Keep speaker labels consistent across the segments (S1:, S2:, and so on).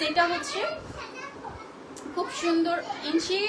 S1: সেটা হচ্ছে খুব সুন্দর ইঞ্চি,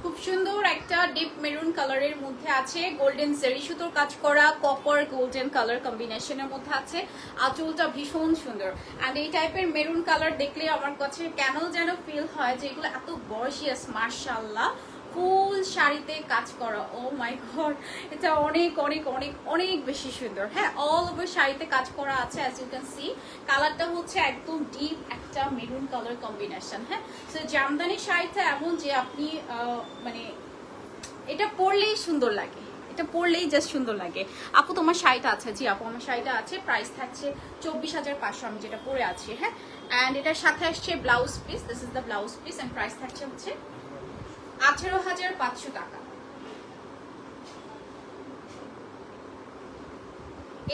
S1: খুব সুন্দর একটা ডিপ মেরুন কালারের মধ্যে আছে গোল্ডেন জেরি সুতোর কাজ করা কপার গোল্ডেন কালার কম্বিনেশনের মধ্যে আছে, আঁচলটা ভীষণ সুন্দর। অ্যান্ড এই টাইপের মেরুন কালার দেখলে আমার কাছে কেন যেন ফিল হয় যে এগুলো এত বয়সিয়াস মার্শাল্লাহ ফুল শাড়িতে কাজ করা ও মাই গড এটা অনেক অনেক অনেক অনেক বেশি সুন্দর। হ্যাঁ অল ওভার শাড়িতে কাজ করা আছে অ্যাজ ইউ ক্যান সি কালারটা হচ্ছে একদম ডিপ একটা মেরুন কালার কম্বিনেশন হ্যাঁ? সো জামদানি শাড়িটা এমন যে আপনি মানে এটা পরলেই সুন্দর লাগে। এটা পরলেই জাস্ট সুন্দর লাগে। আপু, তোমার শাড়িটা আছে? জি, আপু, আমার শাড়িটা আছে। প্রাইস থাকছে চব্বিশ হাজার পাঁচশো, আমি যেটা পরে আছি হ্যাঁ? অ্যান্ড এটার সাথে আসছে blouse piece this is the blouse piece and price থাকছে হচ্ছে আঠেরো হাজার পাঁচশো টাকা।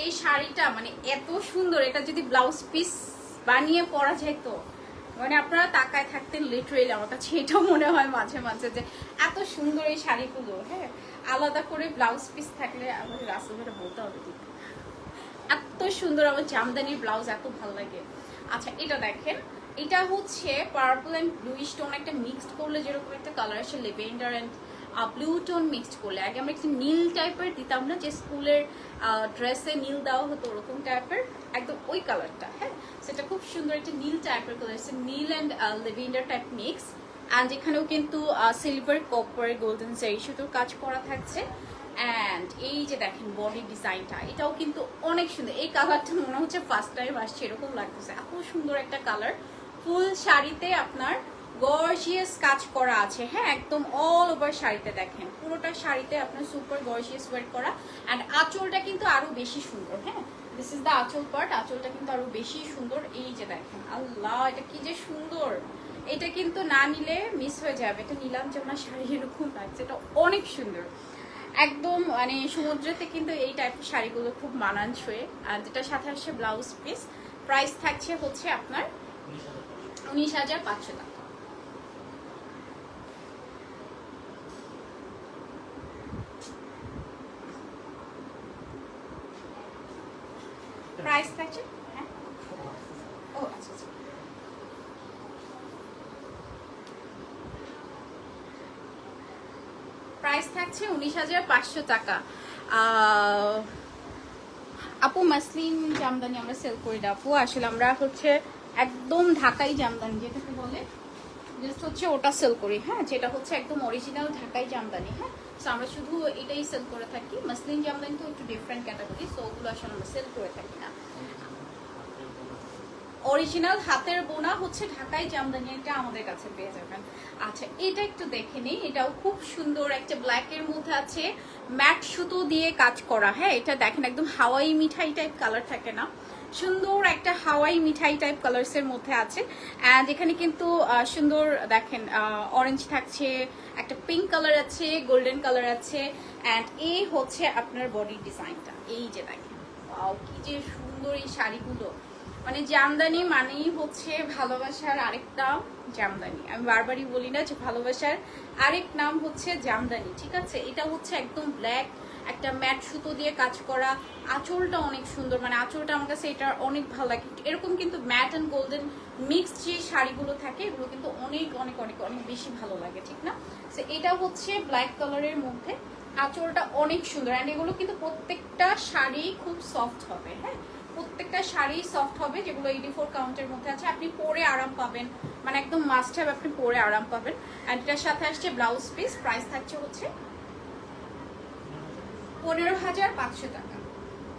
S1: এই শাড়িটা মানে এত সুন্দর, এটা যদি ব্লাউজ পিস বানিয়ে পরা যেত মানে আপনারা তাকায় থাকতেন লিটারেলি আমার কাছে এটাও মনে হয় মাঝে মাঝে যে এত সুন্দর এই শাড়িগুলো হ্যাঁ? আলাদা করে ব্লাউজ পিস থাকলে আমাদের রাস্তাঘাটে বলতে হবে এত সুন্দর আমার জামদানির ব্লাউজ এত ভালো লাগে। আচ্ছা এটা দেখেন। এটা হচ্ছে পার্পল অ্যান্ড ব্লু স্টোন একটা মিক্সড করলে যেরকম একটা কালার আসে lavender and blue tone mixed করলে। আগে আমরা একটু নীল টাইপের দিতাম না, যে স্কুলের ড্রেসে নীল দেওয়া হতো ওরকম টাইপের একদম ওই কালারটা হ্যাঁ? সেটা খুব সুন্দর একটা নীল টাইপের colour Neil and lavender type mix and এখানেও কিন্তু সিলভার কপার গোল্ডেন সেই সুতোর কাজ করা থাকছে। অ্যান্ড এই যে দেখেন বডি ডিজাইনটা এটাও কিন্তু অনেক সুন্দর। এই কালারটা মনে হচ্ছে ফার্স্ট টাইম আসছে, এরকম লাগতেছে। এত সুন্দর একটা কালার ফুল শাড়িতে আপনার গর্জিয়াস কাজ করা আছে। হ্যাঁ একদম অল ওভার শাড়িতে দেখেন। পুরোটা শাড়িতে আপনার সুপার গর্জিয়াস ওয়ার করা। অ্যান্ড আঁচলটা কিন্তু আরও বেশি সুন্দর হ্যাঁ? দিস ইজ দ্য আঁচল পার্ট আঁচলটা কিন্তু আরও বেশি সুন্দর। এই যে দেখেন, আল্লাহ, এটা কি যে সুন্দর! এটা কিন্তু না নিলে মিস হয়ে যাবে। এটা নিলাম যে আমার শাড়ি এরকম লাগছে, এটা অনেক সুন্দর। একদম মানে সমুদ্রেতে কিন্তু এই টাইপের শাড়িগুলো খুব মানানসই। আর যেটার সাথে আসছে ব্লাউজ পিস প্রাইস থাকছে হচ্ছে আপনার উনিশ হাজার পাঁচশো টাকা। প্রাইস হ্যাঁ। আচ্ছা আচ্ছা। থাকছে উনিশ হাজার পাঁচশো টাকা। আপু মাসলিন জামদানি আমরা সেল করি না, আপু। আসলে আমরা হচ্ছে একদম ঢাকাই জামদানি, যেটাকে বলে। জাস্ট হচ্ছে ওটা সেল করি হ্যাঁ? যেটা হচ্ছে একদম অরিজিনাল ঢাকাই জামদানি হ্যাঁ? আমরা শুধু এটাই সেল করে থাকি। মাসলিন জামদানি তো একটু ডিফারেন্ট ক্যাটাগরি সো ওগুলো আসলে আমরা সেল করে থাকি না। অরিজিনাল হাতের বোনা হচ্ছে ঢাকায় জামদানি, এটা আমাদের কাছে পেয়ে যাবেন। আচ্ছা এটা একটু দেখে নিই। এটাও খুব সুন্দর, একটা ব্ল্যাক এর মধ্যে আছে। ম্যাট সুতো দিয়ে কাজ করা হ্যাঁ? এটা দেখেন, একদম হাওয়াই মিঠাই টাইপ কালার থাকে না। সুন্দর একটা হাওয়াই মিঠাই টাইপ কালার্স এর মধ্যে আছে। অ্যান্ড এখানে কিন্তু সুন্দর, দেখেন অরেঞ্জ থাকছে, একটা পিঙ্ক কালার আছে গোল্ডেন কালার আছে অ্যান্ড এই হচ্ছে আপনার বডি ডিজাইনটা এই যে দেখেন কি যে সুন্দর এই শাড়িগুলো। মানে জামদানি মানেই হচ্ছে ভালোবাসার আরেক নাম জামদানি। আমি বারবারই বলি না যে ভালোবাসার আরেক নাম হচ্ছে জামদানি, ঠিক আছে? এটা হচ্ছে একদম ব্ল্যাক একটা ম্যাট সুতো দিয়ে কাজ করা, আঁচলটা অনেক সুন্দর মানে আঁচলটা আমার কাছে এটা অনেক ভালো লাগে। এরকম কিন্তু ম্যাট অ্যান্ড গোল্ডেন মিক্সড যে শাড়িগুলো থাকে, এগুলো কিন্তু অনেক অনেক অনেক অনেক বেশি ভালো লাগে, ঠিক না? তো এটা হচ্ছে ব্ল্যাক কালারের মধ্যে। আঁচলটা অনেক সুন্দর। অ্যান্ড এগুলো কিন্তু প্রত্যেকটা শাড়ি খুব সফট হবে হ্যাঁ? প্রত্যেকটা শাড়ি সফট হবে, যেগুলো এইটি ফোর কাউন্টের মধ্যে আছে। আপনি পরে আরাম পাবেন। মানে একদম মাস্ট হ্যাভ আপনি পরে আরাম পাবেন। অ্যান্ড এটার সাথে আসছে ব্লাউজ পিস প্রাইস থাকছে হচ্ছে পনেরো হাজার পাঁচশো টাকা।